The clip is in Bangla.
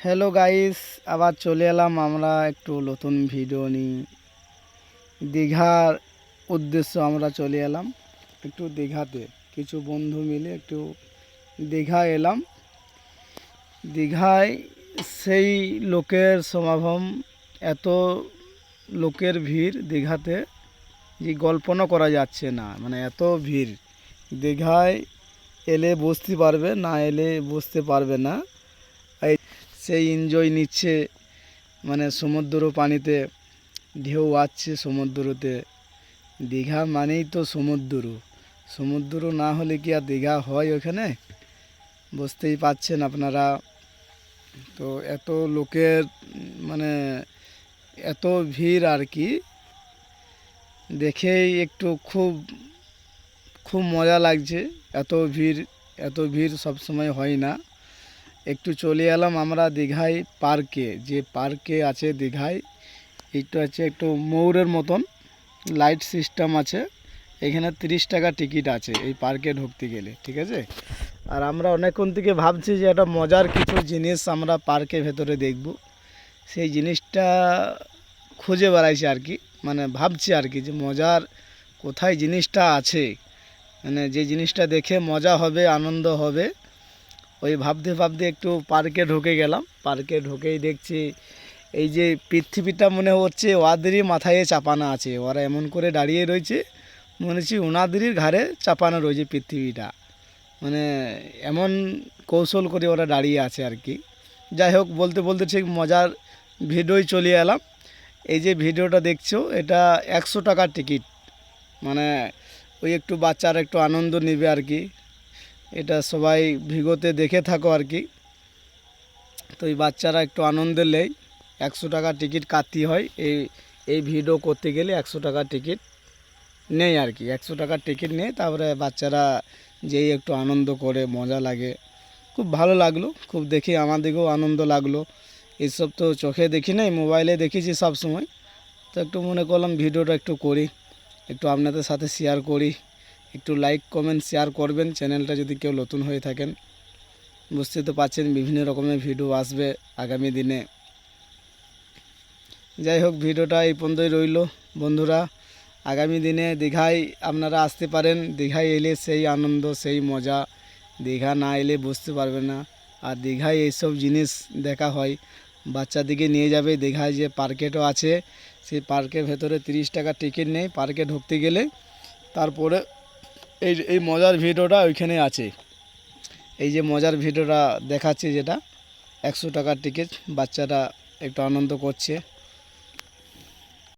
হ্যালো গাইস আবার চলে এলাম আমরা একটু নতুন ভিডিও নিই দীঘার উদ্দেশ্য আমরা চলে এলাম একটু দীঘাতে। কিছু বন্ধু মিলে একটু দীঘা এলাম। দীঘায় সেই লোকের সমাগম, এত লোকের ভিড় দীঘাতে যে কল্পনা করা যাচ্ছে না মানে এত ভিড়। দীঘায় এলে বসতে পারবে, না এলে বসতে পারবে না। সেই এনজয় নিচ্ছে। মানে সমুদ্র পানিতে, ঢেউ আসছে সমুদ্রতে। দীঘা মানেই তো সমুদ্র। সমুদ্র না হলে কি আর দীঘা হয় ওখানে? বুঝতেই পাচ্ছেন আপনারা। তো এত লোকের মানে এত ভিড় আর কি। দেখেই একটু খুব খুব মজা লাগছে। এত ভিড় এত ভিড় সবসময় হয় না। একটু চলে এলাম আমরা দীঘায় পার্কে, যে পার্কে আছে দীঘায় এইটা হচ্ছে একটু ময়ূরের মতন লাইট সিস্টেম আছে, এখানে তিরিশ টাকা টিকিট আছে এই পার্কে ঢুকতে গেলে, ঠিক আছে? আর আমরা অনেকক্ষণ থেকে ভাবছি যে একটা মজার কিছু জিনিস আমরা পার্কের ভেতরে দেখব, সেই জিনিসটা খুঁজে বেড়াইছি আর কি মানে ভাবছি আর কি যে মজার কোথায় জিনিসটা আছে মানে যে জিনিসটা দেখে মজা হবে, আনন্দ হবে ওই ভাবতে ভাবতে একটু পার্কে ঢুকে গেলাম। পার্কে ঢুকেই দেখছি এই যে পৃথিবীটা মনে হচ্ছে ওদেরই মাথায় চাপানো আছে। ওরা এমন করে দাঁড়িয়ে রয়েছে, মনে হচ্ছে ওনাদেরই ঘাড়ে চাপানো রয়েছে পৃথিবীটা। মানে এমন কৌশল করে ওরা দাঁড়িয়ে আছে আর কি। যাই হোক, বলতে বলতে ঠিক মজার ভিডিওই চলে এলাম। এই যে ভিডিওটা দেখছ, এটা একশো টাকার টিকিট। মানে ওই একটু বাচ্চার একটু আনন্দ নেবে আর কি। এটা সবাই ভিগোতে দেখে থাকো আর কি। তো এই বাচ্চারা একটু আনন্দ নেই একশো টাকা টিকিট কাটতে হয়। এই এই ভিডিও করতে গেলে একশো টাকা টিকিট নেই আর কি। একশো টাকার টিকিট নেই তারপরে বাচ্চারা যেই একটু আনন্দ করে, মজা লাগে। খুব ভালো লাগল। খুব দেখি আমাদেরকেও আনন্দ লাগল। এইসব তো চোখে দেখি নাই, মোবাইলে দেখেছি সব সময় তো একটু মনে করলাম ভিডিওটা একটু করি। একটু আপনাদের সাথে শেয়ার করি। একটু লাইক কমেন্ট শেয়ার করবেন। চ্যানেলটা যদি কেউ নতুন হয়ে থাকেন বুঝতে তো পারছেন, বিভিন্ন রকমের ভিডিও আসবে আগামী দিনে। যাই হোক ভিডিওটা এই পর্যন্তই রইল। বন্ধুরা, আগামী দিনে দীঘায় আপনারা আসতে পারেন। দীঘায় এলে সেই আনন্দ, সেই মজা। দীঘা না এলে বুঝতে পারবে না। আর দীঘায় এইসব জিনিস দেখা হয়। বাচ্চাদিকে নিয়ে যাবে। দীঘায় যে পার্কেটও আছে, সেই পার্কের ভেতরে তিরিশ টাকা টিকিট নেই। পার্কে ঢুকতে গেলে তারপরে এই এই মজার ভিডিওটা ওইখানে আছে। এই যে মজার ভিডিওটা দেখাচ্ছে যেটা, একশো টাকার টিকিট বাচ্চারা একটু আনন্দ করছে।